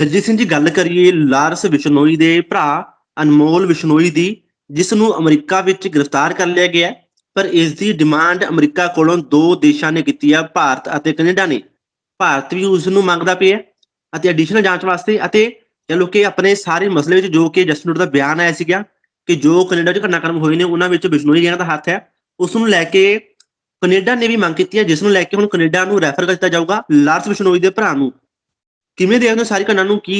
ਸਰਜੀਤ ਸਿੰਘ ਜੀ, ਗੱਲ ਕਰੀਏ ਲਾਰਸ ਬਿਸ਼ਨੋਈ ਦੇ ਭਰਾ ਅਨਮੋਲ ਵਿਸ਼ਨੋਈ ਦੀ, ਜਿਸ ਨੂੰ ਅਮਰੀਕਾ ਵਿੱਚ ਗ੍ਰਿਫਤਾਰ ਕਰ ਲਿਆ ਗਿਆ ਹੈ। ਪਰ ਇਸ ਦੀ ਡਿਮਾਂਡ ਅਮਰੀਕਾ ਕੋਲੋਂ ਦੋ ਦੇਸ਼ਾਂ ਨੇ ਕੀਤੀ ਹੈ ਭਾਰਤ ਅਤੇ ਕੈਨੇਡਾ ਨੇ ਭਾਰਤ ਵੀ ਉਸ ਨੂੰ ਮੰਗਦਾ ਪਿਆ ਅਤੇ ਐਡੀਸ਼ਨਲ ਜਾਂਚ ਵਾਸਤੇ ਅਤੇ ਕਹ ਲੋ ਕਿ ਆਪਣੇ ਸਾਰੇ ਮਸਲੇ ਵਿੱਚ ਜੋ ਕਿ ਜਸਟਿਨ ਦਾ ਬਿਆਨ ਆਇਆ ਸੀਗਾ ਕਿ ਜੋ ਕੈਨੇਡਾ 'ਚ ਘਟਨਾਕ੍ਰਮ ਹੋਏ ਨੇ, ਉਹਨਾਂ ਵਿੱਚ ਬਿਸ਼ਨੋਈ ਗੈਂਗ ਦਾ ਹੱਥ ਹੈ, ਉਸ ਨੂੰ ਲੈ ਕੇ ਕੈਨੇਡਾ ਨੇ ਵੀ ਮੰਗ ਕੀਤੀ ਹੈ, ਜਿਸ ਨੂੰ ਲੈ ਕੇ ਹੁਣ ਕੈਨੇਡਾ ਨੂੰ ਰੈਫਰ ਕਰ ਦਿੱਤਾ ਜਾਊਗਾ ਲਾਰਸ ਬਿਸ਼ਨੋਈ ਦੇ ਭਰਾ ਨੂੰ ਕਿਵੇਂ ਦੇਖਦੇ ਹੋ ਸਾਰੀ ਘਟਨਾ ਨੂੰ ਕੀ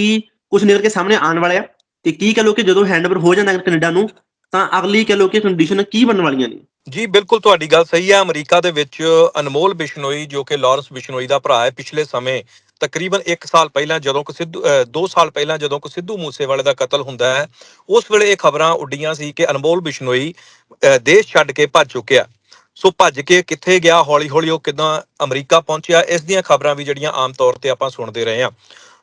ਕੁਝ ਨਿਕਲ ਕੇ ਸਾਹਮਣੇ ਆਉਣ ਵਾਲਾ ਹੈ ਤੇ ਕੀ ਕਹ ਲੋ ਕਿ ਜਦੋਂ ਹੈਂਡਓਵਰ ਹੋ ਜਾਂਦਾ ਕੈਨੇਡਾ ਨੂੰ, ਤਾਂ ਅਗਲੀ ਕਹ ਲੋ ਕਿ ਕੰਡੀਸ਼ਨ ਕੀ ਬਣਨ ਵਾਲੀਆਂ ਨੇ। ਜੀ, ਬਿਲਕੁਲ ਤੁਹਾਡੀ ਗੱਲ ਸਹੀ ਹੈ ਅਮਰੀਕਾ ਦੇ ਵਿੱਚ ਅਨਮੋਲ ਬਿਸ਼ਨੋਈ, ਜੋ ਕਿ ਲਾਰੈਂਸ ਬਿਸ਼ਨੋਈ ਦਾ ਭਰਾ ਹੈ, ਪਿਛਲੇ ਸਮੇਂ ਤਕਰੀਬਨ 1 ਸਾਲ ਪਹਿਲਾਂ ਜਦੋਂ ਕਿ ਸਿੱਧੂ 2 ਸਾਲ ਪਹਿਲਾਂ ਜਦੋਂ ਕਿ ਸਿੱਧੂ ਮੂਸੇਵਾਲੇ ਦਾ ਕਤਲ ਹੁੰਦਾ ਹੈ, ਉਸ ਵੇਲੇ ਇਹ ਖਬਰਾਂ ਉੱਡੀਆਂ ਸੀ ਕਿ ਅਨਮੋਲ ਬਿਸ਼ਨੋਈ ਦੇਸ਼ ਛੱਡ ਕੇ ਭੱਜ ਚੁੱਕਿਆ। ਸੋ ਭੱਜ ਕੇ ਕਿੱਥੇ ਗਿਆ ਹੌਲੀ ਹੌਲੀ ਉਹ ਕਿਦਾਂ ਅਮਰੀਕਾ ਪਹੁੰਚਿਆ, ਇਸ ਦੀਆਂ ਖਬਰਾਂ ਵੀ ਜਿਹੜੀਆਂ ਆਮ ਤੌਰ ਤੇ ਆਪਾਂ ਸੁਣਦੇ ਰਹੇ ਹਾਂ।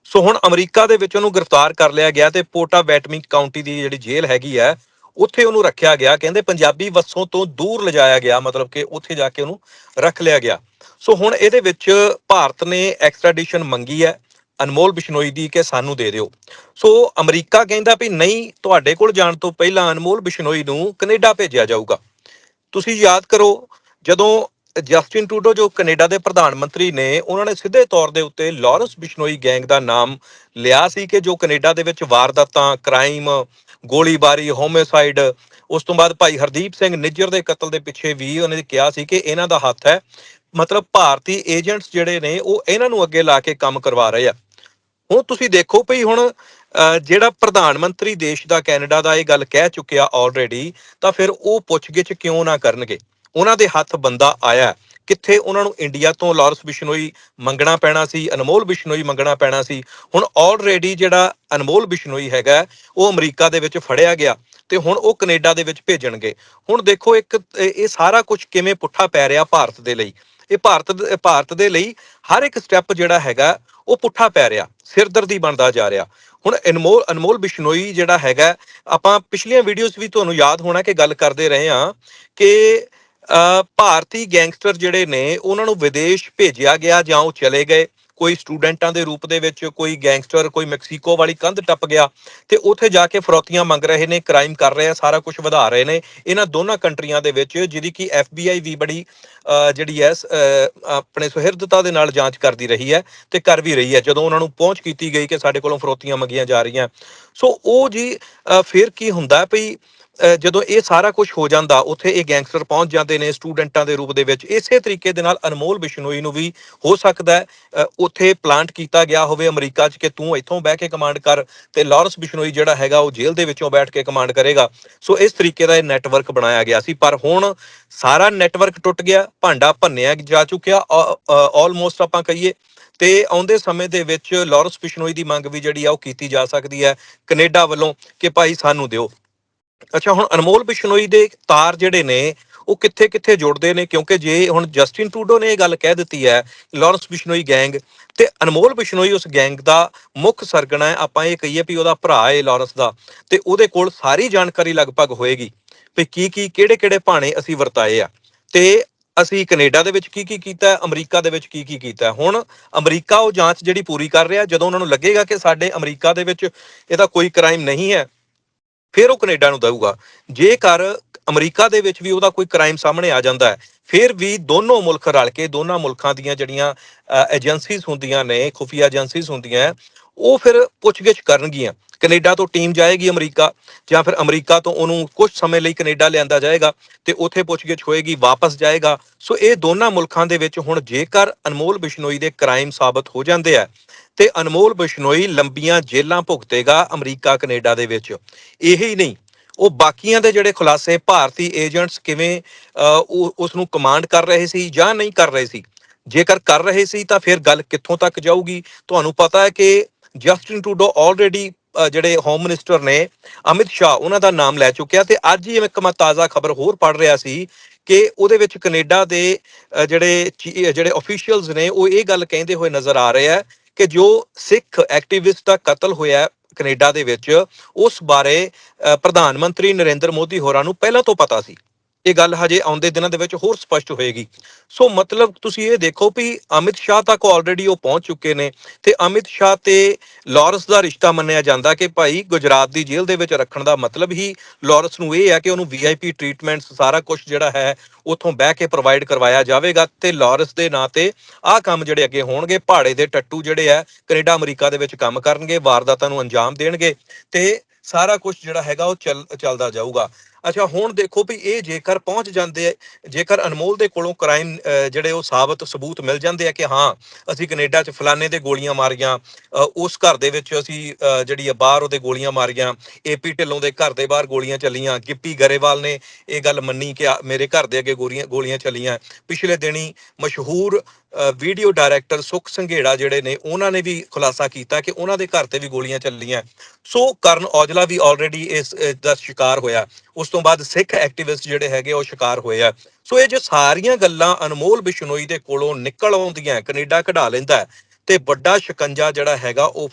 ਸੋ ਹੁਣ ਅਮਰੀਕਾ ਦੇ ਵਿੱਚ ਉਹਨੂੰ ਗ੍ਰਿਫਤਾਰ ਕਰ ਲਿਆ ਗਿਆ ਤੇ ਪੋਟਾ ਬੈਟਮਿੰਗ ਕਾਉਂਟੀ ਦੀ ਜਿਹੜੀ ਜੇਲ੍ਹ ਹੈਗੀ ਹੈ, ਉੱਥੇ ਉਹਨੂੰ ਰੱਖਿਆ ਗਿਆ। ਕਹਿੰਦੇ ਪੰਜਾਬੀ ਵਸੋਂ ਤੋਂ ਦੂਰ ਲਿਜਾਇਆ ਗਿਆ, ਮਤਲਬ ਕਿ ਉੱਥੇ ਜਾ ਕੇ ਉਹਨੂੰ ਰੱਖ ਲਿਆ ਗਿਆ। ਸੋ ਹੁਣ ਇਹਦੇ ਵਿੱਚ ਭਾਰਤ ਨੇ ਐਕਸਟ੍ਰੈਡੀਸ਼ਨ ਮੰਗੀ ਹੈ, ਅਨਮੋਲ ਬਿਸ਼ਨੋਈ ਦੀ ਕਿ ਸਾਨੂੰ ਦੇ ਦਿਓ। ਸੋ ਅਮਰੀਕਾ ਕਹਿੰਦਾ ਵੀ ਨਹੀਂ, ਤੁਹਾਡੇ ਕੋਲ ਜਾਣ ਤੋਂ ਪਹਿਲਾਂ ਅਨਮੋਲ ਬਿਸ਼ਨੋਈ ਨੂੰ ਕੈਨੇਡਾ ਭੇਜਿਆ ਜਾਊਗਾ। ਤੁਸੀਂ ਯਾਦ ਕਰੋ, ਜਦੋਂ ਜਸਟਿਨ ਟੂਡੋ ਜੋ ਕੈਨੇਡਾ ਦੇ ਪ੍ਰਧਾਨ ਮੰਤਰੀ ਨੇ, ਉਹਨਾਂ ਨੇ ਸਿੱਧੇ ਤੌਰ ਦੇ ਉੱਤੇ ਲਾਰੈਂਸ ਬਿਸ਼ਨੋਈ ਗੈਂਗ ਦਾ ਨਾਮ ਲਿਆ ਸੀ ਕਿ ਜੋ ਕੈਨੇਡਾ ਦੇ ਵਿੱਚ ਵਾਰਦਾਤਾਂ, ਕ੍ਰਾਈਮ, ਗੋਲੀਬਾਰੀ, ਹੋਮਿਸਾਈਡ, ਉਸ ਤੋਂ ਬਾਅਦ ਭਾਈ ਹਰਦੀਪ ਸਿੰਘ ਨਿੱਜਰ ਦੇ ਕਤਲ ਦੇ ਪਿੱਛੇ ਵੀ ਉਹਨੇ ਕਿਹਾ ਸੀ ਕਿ ਇਹਨਾਂ ਦਾ ਹੱਥ ਹੈ। ਮਤਲਬ ਭਾਰਤੀ ਏਜੰਟਸ ਜਿਹੜੇ ਨੇ, ਉਹ ਇਹਨਾਂ ਨੂੰ ਅੱਗੇ ਲਾ ਕੇ ਕੰਮ ਕਰਵਾ ਰਹੇ ਆ। ਹੁਣ ਤੁਸੀਂ ਦੇਖੋ ਭਈ ਹੁਣ ਜਿਹੜਾ ਪ੍ਰਧਾਨ ਮੰਤਰੀ ਦੇਸ਼ ਦਾ, ਕੈਨੇਡਾ ਦਾ ਇਹ ਗੱਲ ਕਹਿ ਚੁੱਕਿਆ ਆਲਰੇਡੀ ਤਾਂ ਫਿਰ ਉਹ ਪੁੱਛਗਿੱਛ ਕਿਉਂ ਨਾ ਕਰਨਗੇ? ਉਹਨਾਂ ਦੇ ਹੱਥ ਬੰਦਾ ਆਇਆ ਕਿੱਥੇ ਉਹਨਾਂ ਨੂੰ ਇੰਡੀਆ ਤੋਂ ਲਾਰੈਂਸ ਬਿਸ਼ਨੋਈ ਮੰਗਣਾ ਪੈਣਾ ਸੀ, ਅਨਮੋਲ ਬਿਸ਼ਨੋਈ ਮੰਗਣਾ ਪੈਣਾ ਸੀ। ਹੁਣ ਆਲਰੇਡੀ ਜਿਹੜਾ ਅਨਮੋਲ ਬਿਸ਼ਨੋਈ ਹੈਗਾ ਉਹ ਅਮਰੀਕਾ ਦੇ ਵਿੱਚ ਫੜਿਆ ਗਿਆ ਤੇ ਹੁਣ ਉਹ ਕੈਨੇਡਾ ਦੇ ਵਿੱਚ ਭੇਜਣਗੇ। ਹੁਣ ਦੇਖੋ ਇੱਕ, ਇਹ ਸਾਰਾ ਕੁਝ ਕਿਵੇਂ ਪੁੱਠਾ ਪੈ ਰਿਹਾ ਭਾਰਤ ਦੇ ਲਈ। ਇਹ ਭਾਰਤ ਭਾਰਤ ਦੇ ਲਈ ਹਰ ਇੱਕ ਸਟੈਪ ਜਿਹੜਾ ਹੈਗਾ, ਉਹ ਪੁੱਠਾ ਪੈ ਰਿਹਾ, ਸਿਰਦਰਦੀ ਬਣਦਾ ਜਾ ਰਿਹਾ। ਹੁਣ ਅਨਮੋਲ ਅਨਮੋਲ ਬਿਸ਼ਨੋਈ ਜਿਹੜਾ ਹੈਗਾ ਆਪਾਂ ਪਿਛਲੀਆਂ ਵੀਡੀਓਜ਼ ਵੀ ਤੁਹਾਨੂੰ ਯਾਦ ਹੋਣਾ ਕਿ ਗੱਲ ਕਰਦੇ ਰਹੇ ਹਾਂ ਕਿ ਅ, ਭਾਰਤੀ ਗੈਂਗਸਟਰ ਜਿਹੜੇ ਨੇ ਉਹਨਾਂ ਨੂੰ ਵਿਦੇਸ਼ ਭੇਜਿਆ ਗਿਆ ਜਾਂ ਉਹ ਚਲੇ ਗਏ। ਕੋਈ ਸਟੂਡੈਂਟਾਂ ਦੇ ਰੂਪ ਦੇ ਵਿੱਚ ਕੋਈ ਗੈਂਗਸਟਰ, ਕੋਈ ਮੈਕਸੀਕੋ ਵਾਲੀ ਕੰਧ ਟੱਪ ਗਿਆ ਤੇ ਉੱਥੇ ਜਾ ਕੇ ਫਰੋਤੀਆਂ ਮੰਗ ਰਹੇ ਨੇ ਕ੍ਰਾਈਮ ਕਰ ਰਹੇ ਆ, ਸਾਰਾ ਕੁਝ ਵਧਾ ਰਹੇ ਨੇ। ਇਹਨਾਂ ਦੋਨਾਂ ਕੰਟਰੀਆਂ ਦੇ ਵਿੱਚ ਜਿਹਦੀ ਕਿ FBI ਵੀ ਬੜੀ ਜਿਹੜੀ ਹੈ ਆਪਣੇ ਸੁਹਿਰਦਤਾ ਦੇ ਨਾਲ ਜਾਂਚ ਕਰਦੀ ਰਹੀ ਹੈ ਤੇ ਕਰ ਵੀ ਰਹੀ ਹੈ। ਜਦੋਂ ਉਹਨਾਂ ਨੂੰ ਪਹੁੰਚ ਕੀਤੀ ਗਈ ਕਿ ਸਾਡੇ ਕੋਲੋਂ ਫਰੋਤੀਆਂ ਮੰਗੀਆਂ ਜਾ ਰਹੀਆਂ। ਸੋ ਉਹ ਜੀ ਫਿਰ ਕੀ ਹੁੰਦਾ ਭਈ ਜਦੋਂ ਇਹ ਸਾਰਾ ਕੁਝ ਹੋ ਜਾਂਦਾ, ਉੱਥੇ ਇਹ ਗੈਂਗਸਟਰ ਪਹੁੰਚ ਜਾਂਦੇ ਨੇ ਸਟੂਡੈਂਟਾਂ ਦੇ ਰੂਪ ਦੇ ਵਿੱਚ। ਇਸੇ ਤਰੀਕੇ ਦੇ ਨਾਲ ਅਨਮੋਲ ਬਿਸ਼ਨੋਈ ਨੂੰ ਵੀ ਹੋ ਸਕਦਾ ਉੱਥੇ ਪਲਾਂਟ ਕੀਤਾ ਗਿਆ ਹੋਵੇ ਅਮਰੀਕਾ 'ਚ ਕਿ ਤੂੰ ਇੱਥੋਂ ਬਹਿ ਕੇ ਕਮਾਂਡ ਕਰ ਤੇ ਲਾਰੈਂਸ ਬਿਸ਼ਨੋਈ ਜਿਹੜਾ ਹੈਗਾ ਉਹ ਜੇਲ੍ਹ ਦੇ ਵਿੱਚੋਂ ਬੈਠ ਕੇ ਕਮਾਂਡ ਕਰੇਗਾ। ਸੋ ਇਸ ਤਰੀਕੇ ਦਾ ਇਹ ਨੈਟਵਰਕ ਬਣਾਇਆ ਗਿਆ ਸੀ। ਪਰ ਹੁਣ ਸਾਰਾ ਨੈਟਵਰਕ ਟੁੱਟ ਗਿਆ, ਭਾਂਡਾ ਭੰਨਿਆ ਜਾ ਚੁੱਕਿਆ ਆਲਮੋਸਟ ਆਪਾਂ ਕਹੀਏ। ਤੇ ਆਉਂਦੇ ਸਮੇਂ ਦੇ ਵਿੱਚ ਲਾਰੈਂਸ ਬਿਸ਼ਨੋਈ ਦੀ ਮੰਗ ਵੀ ਜਿਹੜੀ ਆ ਉਹ ਕੀਤੀ ਜਾ ਸਕਦੀ ਹੈ ਕੈਨੇਡਾ ਵੱਲੋਂ ਕਿ ਭਾਈ ਸਾਨੂੰ ਦਿਓ। ਅੱਛਾ, ਹੁਣ ਅਨਮੋਲ ਬਿਸ਼ਨੋਈ ਦੇ ਤਾਰ ਜਿਹੜੇ ਨੇ, ਉਹ ਕਿੱਥੇ ਕਿੱਥੇ ਜੁੜਦੇ ਨੇ? ਕਿਉਂਕਿ ਜੇ ਹੁਣ ਜਸਟਿਨ ਟਰੂਡੋ ਨੇ ਇਹ ਗੱਲ ਕਹਿ ਦਿੱਤੀ ਹੈ, ਲਾਰੈਂਸ ਬਿਸ਼ਨੋਈ ਗੈਂਗ ਤੇ ਅਨਮੋਲ ਬਿਸ਼ਨੋਈ ਉਸ ਗੈਂਗ ਦਾ ਮੁੱਖ ਸਰਗਣਾ ਹੈ, ਆਪਾਂ ਇਹ ਕਹੀਏ ਵੀ ਉਹਦਾ ਭਰਾ ਹੈ ਲਾਰੈਂਸ ਦਾ, ਤੇ ਉਹਦੇ ਕੋਲ ਸਾਰੀ ਜਾਣਕਾਰੀ ਲਗਭਗ ਹੋਏਗੀ ਵੀ ਕੀ ਕੀ ਕਿਹੜੇ ਕਿਹੜੇ ਭਾਣੇ ਅਸੀਂ ਵਰਤਾਏ ਆ। ਤੇ ਅਸੀਂ ਕੈਨੇਡਾ ਦੇ ਵਿੱਚ ਕੀ ਕੀ ਕੀਤਾ, ਅਮਰੀਕਾ ਦੇ ਵਿੱਚ ਕੀ ਕੀ ਕੀਤਾ। ਹੁਣ ਅਮਰੀਕਾ ਉਹ ਜਾਂਚ ਜਿਹੜੀ ਪੂਰੀ ਕਰ ਰਿਹਾ, ਜਦੋਂ ਉਹਨਾਂ ਨੂੰ ਲੱਗੇਗਾ ਕਿ ਸਾਡੇ ਅਮਰੀਕਾ ਦੇ ਵਿੱਚ ਇਹਦਾ ਕੋਈ ਕ੍ਰਾਈਮ ਨਹੀਂ ਹੈ ਫਿਰ ਉਹ ਕੈਨੇਡਾ ਨੂੰ ਦਊਗਾ। ਜੇਕਰ ਅਮਰੀਕਾ ਦੇ ਵਿੱਚ ਵੀ ਉਹਦਾ ਕੋਈ ਕ੍ਰਾਈਮ ਸਾਹਮਣੇ ਆ ਜਾਂਦਾ ਹੈ, ਫਿਰ ਵੀ ਦੋਨੋਂ ਮੁਲਕ ਰਲ ਕੇ, ਦੋਨਾਂ ਮੁਲਕਾਂ ਦੀਆਂ ਜਿਹੜੀਆਂ ਏਜੰਸੀਜ਼ ਹੁੰਦੀਆਂ ਨੇ, ਖੁਫੀਆ ਏਜੰਸੀਜ਼ ਹੁੰਦੀਆਂ ਉਹ ਫਿਰ ਪੁੱਛਗਿੱਛ ਕਰਨਗੀਆਂ। ਕੈਨੇਡਾ ਤੋਂ ਟੀਮ ਜਾਏਗੀ ਅਮਰੀਕਾ, ਜਾਂ ਫਿਰ ਅਮਰੀਕਾ ਤੋਂ ਉਹਨੂੰ ਕੁਝ ਸਮੇਂ ਲਈ ਕੈਨੇਡਾ ਲਿਆਂਦਾ ਜਾਏਗਾ ਤੇ ਉੱਥੇ ਪੁੱਛਗਿੱਛ ਹੋਏਗੀ, ਵਾਪਸ ਜਾਏਗਾ। ਸੋ ਇਹ ਦੋਨਾਂ ਮੁਲਕਾਂ ਦੇ ਵਿੱਚ ਹੁਣ ਜੇਕਰ ਅਨਮੋਲ ਬਿਸ਼ਨੋਈ ਦੇ ਕ੍ਰਾਈਮ ਸਾਬਤ ਹੋ ਜਾਂਦੇ ਆ ਤੇ ਅਨਮੋਲ ਬਿਸ਼ਨੋਈ ਲੰਬੀਆਂ ਜੇਲ੍ਹਾਂ ਭੁਗਤੇਗਾ ਅਮਰੀਕਾ ਕੈਨੇਡਾ ਦੇ ਵਿੱਚ। ਇਹ ਹੀ ਨਹੀਂ ਉਹ ਬਾਕੀਆਂ ਦੇ ਜਿਹੜੇ ਖੁਲਾਸੇ ਭਾਰਤੀ ਏਜੰਟਸ ਕਿਵੇਂ ਅ, ਉਸ ਨੂੰ ਕਮਾਂਡ ਕਰ ਰਹੇ ਸੀ ਜਾਂ ਨਹੀਂ ਕਰ ਰਹੇ ਸੀ। ਜੇਕਰ ਕਰ ਰਹੇ ਸੀ ਤਾਂ ਫਿਰ ਗੱਲ ਕਿੱਥੋਂ ਤੱਕ ਜਾਊਗੀ? ਤੁਹਾਨੂੰ ਪਤਾ ਹੈ ਕਿ ਜਸਟਿਨ ਟੂਡੋ ਆਲਰੇਡੀ ਜਿਹੜੇ ਹੋਮ ਮਿਨਿਸਟਰ ਨੇ ਅਮਿਤ ਸ਼ਾਹ ਉਹਨਾਂ ਦਾ ਨਾਮ ਲੈ ਚੁੱਕਿਆ ਤੇ ਅੱਜ ਹੀ ਇੱਕ ਮੈਂ ਤਾਜ਼ਾ ਖਬਰ ਹੋਰ ਪੜ੍ਹ ਰਿਹਾ ਸੀ ਕਿ ਉਹਦੇ ਵਿੱਚ ਕੈਨੇਡਾ ਦੇ ਜਿਹੜੇ ਜਿਹੜੇ ਅਫੀਸ਼ੀਅਲਸ ਨੇ ਉਹ ਇਹ ਗੱਲ ਕਹਿੰਦੇ ਹੋਏ ਨਜ਼ਰ ਆ ਰਹੇ ਆ ਕਿ ਜੋ ਸਿੱਖ ਐਕਟਿਵਿਸਟ ਦਾ ਕਤਲ ਹੋਇਆ ਹੈ ਕੈਨੇਡਾ ਦੇ ਵਿੱਚ, ਉਸ ਬਾਰੇ ਪ੍ਰਧਾਨ ਮੰਤਰੀ ਨਰਿੰਦਰ ਮੋਦੀ ਹੋਰਾਂ ਨੂੰ ਪਹਿਲਾਂ ਤੋਂ ਪਤਾ ਸੀ। ਇਹ ਗੱਲ ਹਜੇ ਆਉਂਦੇ ਦਿਨਾਂ ਦੇ ਵਿੱਚ ਹੋਰ ਸਪਸ਼ਟ ਹੋਏਗੀ। ਸੋ ਮਤਲਬ ਤੁਸੀਂ ਇਹ ਦੇਖੋ ਵੀ ਅਮਿਤ ਸ਼ਾਹ ਤੱਕ ਆਲਰੇਡੀ ਉਹ ਪਹੁੰਚ ਚੁੱਕੇ ਨੇ ਤੇ ਅਮਿਤ ਸ਼ਾਹ ਤੇ ਲਾਰੈਂਸ ਦਾ ਰਿਸ਼ਤਾ ਮੰਨਿਆ ਜਾਂਦਾ ਕਿ ਭਾਈ ਗੁਜਰਾਤ ਦੀ ਜੇਲ੍ਹ ਦੇ ਵਿੱਚ ਰੱਖਣ ਦਾ ਮਤਲਬ ਹੀ ਲਾਰੈਂਸ ਨੂੰ ਇਹ ਹੈ ਕਿ ਉਹਨੂੰ ਵੀਆਈਪੀ ਟ੍ਰੀਟਮੈਂਟਸ ਸਾਰਾ ਕੁਝ ਜਿਹੜਾ ਹੈ ਉਥੋਂ ਬਹਿ ਕੇ ਪ੍ਰੋਵਾਈਡ ਕਰਵਾਇਆ ਜਾਵੇਗਾ ਤੇ ਲਾਰੈਂਸ ਦੇ ਨਾਂ ਤੇ ਆਹ ਕੰਮ ਜਿਹੜੇ ਅੱਗੇ ਹੋਣਗੇ, ਪਹਾੜੇ ਦੇ ਟੱਟੂ ਜਿਹੜੇ ਆ, ਕੈਨੇਡਾ, ਅਮਰੀਕਾ ਦੇ ਵਿੱਚ ਕੰਮ ਕਰਨਗੇ, ਵਾਰਦਾਤਾਂ ਨੂੰ ਅੰਜਾਮ ਦੇਣਗੇ ਤੇ ਸਾਰਾ ਕੁਝ ਜਿਹੜਾ ਹੈਗਾ ਉਹ ਚੱਲ, ਚੱਲਦਾ ਜਾਊਗਾ। ਅੱਛਾ, ਹੁਣ ਦੇਖੋ ਵੀ ਇਹ ਜੇਕਰ ਪਹੁੰਚ ਜਾਂਦੇ ਜੇਕਰ ਅਨਮੋਲ ਦੇ ਕੋਲੋਂ ਕ੍ਰਾਈਮ ਜਿਹੜੇ ਉਹ ਸਾਬਤ ਸਬੂਤ ਮਿਲ ਜਾਂਦੇ ਆ ਕਿ ਹਾਂ, ਅਸੀਂ ਕੈਨੇਡਾ 'ਚ ਫਲਾਣੇ ਦੇ ਗੋਲੀਆਂ ਮਾਰੀਆਂ ਉਸ ਘਰ ਦੇ ਵਿੱਚ ਅਸੀਂ ਜਿਹੜੀ ਆ ਬਾਹਰ ਉਹਦੇ ਗੋਲੀਆਂ ਮਾਰੀਆਂ ਏਪੀ ਢਿੱਲੋਂ ਦੇ ਘਰ ਦੇ ਬਾਹਰ ਗੋਲੀਆਂ ਚੱਲੀਆਂ, ਗਿੱਪੀ ਗਰੇਵਾਲ ਨੇ ਇਹ ਗੱਲ ਮੰਨੀ ਕਿ ਮੇਰੇ ਘਰ ਦੇ ਅੱਗੇ ਗੋਲੀਆਂ ਗੋਲੀਆਂ ਚੱਲੀਆਂ। ਪਿਛਲੇ ਦਿਨੀ ਮਸ਼ਹੂਰ ਵੀਡੀਓ ਡਾਇਰੈਕਟਰ ਸੁਖ ਸੰਘੇੜਾ ਜਿਹੜੇ ਨੇ, ਉਹਨਾਂ ਨੇ ਵੀ ਖੁਲਾਸਾ ਕੀਤਾ ਕਿ ਉਹਨਾਂ ਦੇ ਘਰ ਤੇ ਵੀ ਗੋਲੀਆਂ ਚੱਲੀਆਂ। ਸੋ ਕਰਨ ਔਜਲਾ ਵੀ ਆਲਰੇਡੀ ਇਸ ਦਾ ਸ਼ਿਕਾਰ ਹੋਇਆ। ਉਸ ਤੋਂ ਬਾਅਦ ਸਿੱਖ ਐਕਟਿਵਿਸਟ ਜਿਹੜੇ ਹੈਗੇ ਉਹ ਸ਼ਿਕਾਰ ਹੋਏ ਆ। ਸੋ ਇਹ ਜੋ ਸਾਰੀਆਂ ਗੱਲਾਂ ਅਨਮੋਲ ਬਿਸ਼ਨੋਈ ਦੇ ਕੋਲੋਂ ਨਿਕਲ ਆਉਂਦੀਆਂ, ਕੈਨੇਡਾ ਕਢਾ ਲੈਂਦਾ ਤੇ ਵੱਡਾ ਸ਼ਿਕੰਜਾ ਜਿਹੜਾ ਹੈਗਾ, ਉਹ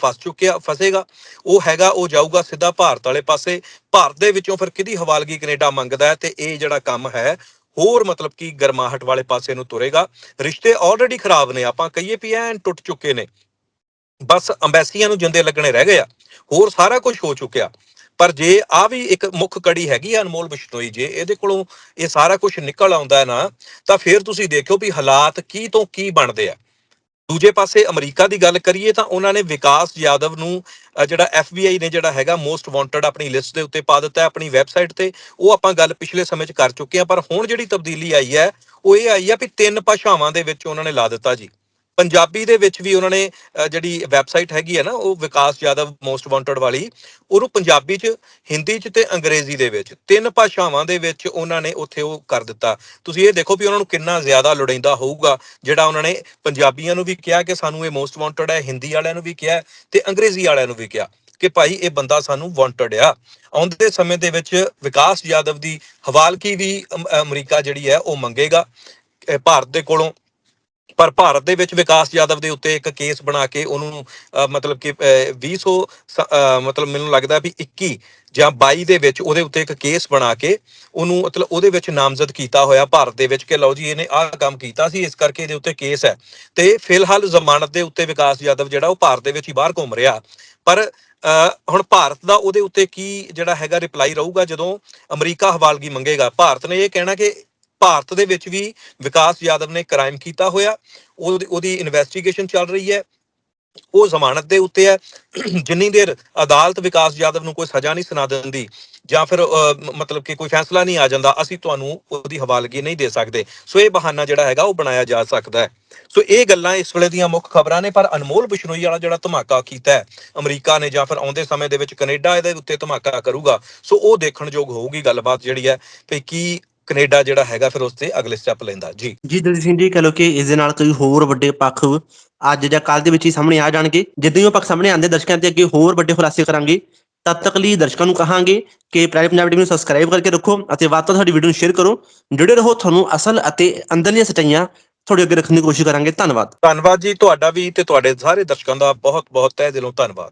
ਫਸ ਚੁੱਕਿਆ, ਫਸੇਗਾ। ਉਹ ਹੈਗਾ, ਉਹ ਜਾਊਗਾ ਸਿੱਧਾ ਭਾਰਤ ਵਾਲੇ ਪਾਸੇ। ਭਾਰਤ ਦੇ ਵਿੱਚੋਂ ਫਿਰ ਕਿਹਦੀ ਹਵਾਲਗੀ ਕੈਨੇਡਾ ਮੰਗਦਾ ਹੈ, ਤੇ ਇਹ ਜਿਹੜਾ ਕੰਮ ਹੈ, ਹੋਰ ਮਤਲਬ ਕਿ ਗਰਮਾਹਟ ਵਾਲੇ ਪਾਸੇ ਨੂੰ ਤੁਰੇਗਾ। ਰਿਸ਼ਤੇ ਆਲਰੇਡੀ ਖਰਾਬ ਨੇ, ਆਪਾਂ ਕਹੀਏ ਵੀ ਐਨ ਟੁੱਟ ਚੁੱਕੇ ਨੇ। ਬਸ ਅੰਬੈਸੀਆਂ ਨੂੰ ਜਿੰਦੇ ਲੱਗਣੇ ਰਹਿ ਗਏ ਆ। ਹੋਰ ਸਾਰਾ ਕੁਝ ਹੋ ਚੁੱਕਿਆ। ਪਰ ਜੇ ਆ ਵੀ ਇੱਕ ਮੁੱਖ ਕੜੀ ਹੈਗੀ ਆ ਅਨਮੋਲ ਬਿਸ਼ਨੋਈ ਜੇ ਇਹਦੇ ਕੋਲੋਂ ਇਹ ਸਾਰਾ ਕੁਝ ਨਿਕਲ ਆਉਂਦਾ ਹੈ ਨਾ ਤਾਂ ਫਿਰ ਤੁਸੀਂ ਦੇਖਿਓ ਵੀ ਹਾਲਾਤ ਕੀ ਤੋਂ ਕੀ ਬਣਦੇ ਆ। ਦੂਜੇ ਪਾਸੇ ਅਮਰੀਕਾ ਦੀ ਗੱਲ ਕਰੀਏ ਤਾਂ ਉਹਨਾਂ ਨੇ ਵਿਕਾਸ ਯਾਦਵ ਨੂੰ ਅ, ਜਿਹੜਾ FBI ਨੇ ਜਿਹੜਾ ਹੈਗਾ ਮੋਸਟ ਵਾਂਟਡ ਆਪਣੀ ਲਿਸਟ ਦੇ ਉੱਤੇ ਪਾ ਦਿੱਤਾ ਆਪਣੀ ਵੈਬਸਾਈਟ ਤੇ ਉਹ ਆਪਾਂ ਗੱਲ ਪਿਛਲੇ ਸਮੇਂ 'ਚ ਕਰ ਚੁੱਕੇ ਆ ਪਰ ਹੁਣ ਜਿਹੜੀ ਤਬਦੀਲੀ ਆਈ ਹੈ ਉਹ ਇਹ ਆਈ ਹੈ ਵੀ ਤਿੰਨ ਭਾਸ਼ਾਵਾਂ ਦੇ ਵਿੱਚ ਉਹਨਾਂ ਨੇ ਲਾ ਦਿੱਤਾ ਜੀ। ਪੰਜਾਬੀ ਦੇ ਵਿੱਚ ਵੀ ਉਹਨਾਂ ਨੇ ਜਿਹੜੀ ਵੈਬਸਾਈਟ ਹੈਗੀ ਹੈ ਨਾ, ਉਹ ਵਿਕਾਸ ਯਾਦਵ ਮੋਸਟ ਵਾਂਟਡ ਵਾਲੀ, ਉਹਨੂੰ ਪੰਜਾਬੀ 'ਚ, ਹਿੰਦੀ 'ਚ ਤੇ ਅੰਗਰੇਜ਼ੀ ਦੇ ਵਿੱਚ, ਤਿੰਨ ਭਾਸ਼ਾਵਾਂ ਦੇ ਵਿੱਚ ਉਹਨਾਂ ਨੇ ਉੱਥੇ ਉਹ ਕਰ ਦਿੱਤਾ। ਤੁਸੀਂ ਇਹ ਦੇਖੋ ਵੀ ਉਹਨਾਂ ਨੂੰ ਕਿੰਨਾ ਜ਼ਿਆਦਾ ਲੋੜੀਂਦਾ ਹੋਊਗਾ, ਜਿਹੜਾ ਉਹਨਾਂ ਨੇ ਪੰਜਾਬੀਆਂ ਨੂੰ ਵੀ ਕਿਹਾ ਕਿ ਸਾਨੂੰ ਇਹ ਮੋਸਟ ਵਾਂਟਡ ਹੈ, ਹਿੰਦੀ ਵਾਲਿਆਂ ਨੂੰ ਵੀ ਕਿਹਾ ਤੇ ਅੰਗਰੇਜ਼ੀ ਵਾਲਿਆਂ ਨੂੰ ਵੀ ਕਿਹਾ ਕਿ ਭਾਈ ਇਹ ਬੰਦਾ ਸਾਨੂੰ ਵਾਂਟਡ ਆ। ਆਉਂਦੇ ਸਮੇਂ ਦੇ ਵਿੱਚ ਵਿਕਾਸ ਯਾਦਵ ਦੀ ਹਵਾਲਕੀ ਵੀ ਅਮਰੀਕਾ ਜਿਹੜੀ ਹੈ ਉਹ ਮੰਗੇਗਾ ਭਾਰਤ ਦੇ ਕੋਲੋਂ। ਪਰ ਭਾਰਤ ਦੇ ਵਿੱਚ ਵਿਕਾਸ ਯਾਦਵ ਦੇ ਉੱਤੇ ਇੱਕ ਕੇਸ ਬਣਾ ਕੇ ਉਹਨੂੰ ਮਤਲਬ ਕਿ ਅਹ, 2000 ਮਤਲਬ ਮੈਨੂੰ ਲੱਗਦਾ ਵੀ 21 ਜਾਂ 22 ਦੇ ਵਿੱਚ ਉਹਦੇ ਉੱਤੇ ਇੱਕ ਕੇਸ ਬਣਾ ਕੇ ਉਹਨੂੰ ਮਤਲਬ ਉਹਦੇ ਵਿੱਚ ਨਾਮਜ਼ਦ ਕੀਤਾ ਹੋਇਆ ਭਾਰਤ ਦੇ ਵਿੱਚ ਕਿ ਲਓ ਜੀ ਇਹਨੇ ਆਹ ਕੰਮ ਕੀਤਾ ਸੀ ਇਸ ਕਰਕੇ ਇਹਦੇ ਉੱਤੇ ਕੇਸ ਹੈ। ਤੇ ਫਿਲਹਾਲ ਜ਼ਮਾਨਤ ਦੇ ਉੱਤੇ ਵਿਕਾਸ ਯਾਦਵ ਜਿਹੜਾ ਉਹ ਭਾਰਤ ਦੇ ਵਿੱਚ ਹੀ ਬਾਹਰ ਘੁੰਮ ਰਿਹਾ। ਪਰ ਅਹ, ਹੁਣ ਭਾਰਤ ਦਾ ਉਹਦੇ ਉੱਤੇ ਕੀ ਜਿਹੜਾ ਹੈਗਾ ਰਿਪਲਾਈ ਰਹੂਗਾ ਜਦੋਂ ਅਮਰੀਕਾ ਹਵਾਲਗੀ ਮੰਗੇਗਾ? ਭਾਰਤ ਨੇ ਇਹ ਕਹਿਣਾ ਕਿ ਭਾਰਤ ਦੇ ਵਿੱਚ ਵੀ ਵਿਕਾਸ ਯਾਦਵ ਨੇ ਕ੍ਰਾਈਮ ਕੀਤਾ ਹੋਇਆ। ਉਹਦੀ ਉਹਦੀ ਇਨਵੈਸਟੀਗੇਸ਼ਨ ਚੱਲ ਰਹੀ ਹੈ। ਉਹ ਜ਼ਮਾਨਤ ਦੇ ਉੱਤੇ ਹੈ। ਜਿੰਨੀ ਦੇਰ ਅਦਾਲਤ ਵਿਕਾਸ ਯਾਦਵ ਨੂੰ ਕੋਈ ਸਜ਼ਾ ਨਹੀਂ ਸੁਣਾ ਦਿੰਦੀ ਜਾਂ ਫਿਰ ਮਤਲਬ ਕਿ ਕੋਈ ਫੈਸਲਾ ਨਹੀਂ ਆ ਜਾਂਦਾ, ਅਸੀਂ ਤੁਹਾਨੂੰ ਉਹਦੀ ਹਵਾਲਗੀ ਨਹੀਂ ਦੇ ਸਕਦੇ। ਸੋ ਇਹ ਬਹਾਨਾ ਜਿਹੜਾ ਹੈਗਾ, ਉਹ ਬਣਾਇਆ ਜਾ ਸਕਦਾ ਹੈ। ਸੋ ਇਹ ਗੱਲਾਂ ਇਸ ਵੇਲੇ ਦੀਆਂ ਮੁੱਖ ਖਬਰਾਂ ਨੇ, ਪਰ ਅਨਮੋਲ ਬਿਸ਼ਨੋਈ ਵਾਲਾ ਜਿਹੜਾ ਧਮਾਕਾ ਕੀਤਾ ਹੈ, ਅਮਰੀਕਾ ਨੇ ਜਾਂ ਫਿਰ ਆਉਂਦੇ ਸਮੇਂ ਦੇ ਵਿੱਚ ਕੈਨੇਡਾ ਇਹਦੇ ਉੱਤੇ ਧਮਾਕਾ ਕਰੂਗਾ। ਸੋ ਉਹ ਦੇਖਣਯੋਗ ਹੋਊਗੀ ਗੱਲਬਾਤ ਜਿਹੜੀ ਹੈ, ਵੀ ਕੀ ਕੈਨੇਡਾ ਜਿਹੜਾ ਹੈਗਾ ਫਿਰ ਉਸ ਤੇ ਅਗਲੇ ਸਟੈਪ ਲੈਂਦਾ ਜੀ। ਜੀ ਦਲਜੀਤ ਸਿੰਘ ਜੀ ਕਹ ਲੋ ਕਿ ਇਸ ਦੇ ਨਾਲ ਕੋਈ ਹੋਰ ਵੱਡੇ ਪੱਖ ਅੱਜ ਜਾਂ ਕੱਲ ਦੇ ਵਿੱਚ ਹੀ ਸਾਹਮਣੇ ਆ ਜਾਣਗੇ। ਜਿੱਦਾਂ ਹੀ ਉਹ ਪੱਖ ਸਾਹਮਣੇ ਆਉਂਦੇ ਦਰਸ਼ਕਾਂ ਤੇ ਅੱਗੇ ਹੋਰ ਵੱਡੇ ਖੁਲਾਸੇ ਕਰਾਂਗੇ। ਤਦ ਤੱਕ ਲਈ ਦਰਸ਼ਕਾਂ ਨੂੰ ਕਹਾਂਗੇ ਕਿ ਪ੍ਰਾਈਮ ਪੰਜਾਬ ਟੀਵੀ ਨੂੰ ਸਬਸਕ੍ਰਾਈਬ ਕਰਕੇ ਰੱਖੋ ਅਤੇ ਵੱਧ ਤੋਂ ਸਾਡੀ ਵੀਡੀਓ ਨੂੰ ਸ਼ੇਅਰ ਕਰੋ। ਜੁੜੇ ਰਹੋ ਤੁਹਾਨੂੰ ਅਸਲ ਅਤੇ ਅੰਦਰਲੀਆਂ ਸੱਚਾਈਆਂ ਤੁਹਾਡੇ ਅੱਗੇ ਰੱਖਣ ਦੀ ਕੋਸ਼ਿਸ਼ ਕਰਾਂਗੇ। ਧੰਨਵਾਦ। ਧੰਨਵਾਦ ਜੀ ਤੁਹਾਡਾ ਵੀ ਤੇ ਤੁਹਾਡੇ ਸਾਰੇ ਦਰਸ਼ਕਾਂ ਦਾ ਬਹੁਤ ਬਹੁਤ ਤਹਿ ਦਿਲੋਂ ਧੰਨਵਾਦ।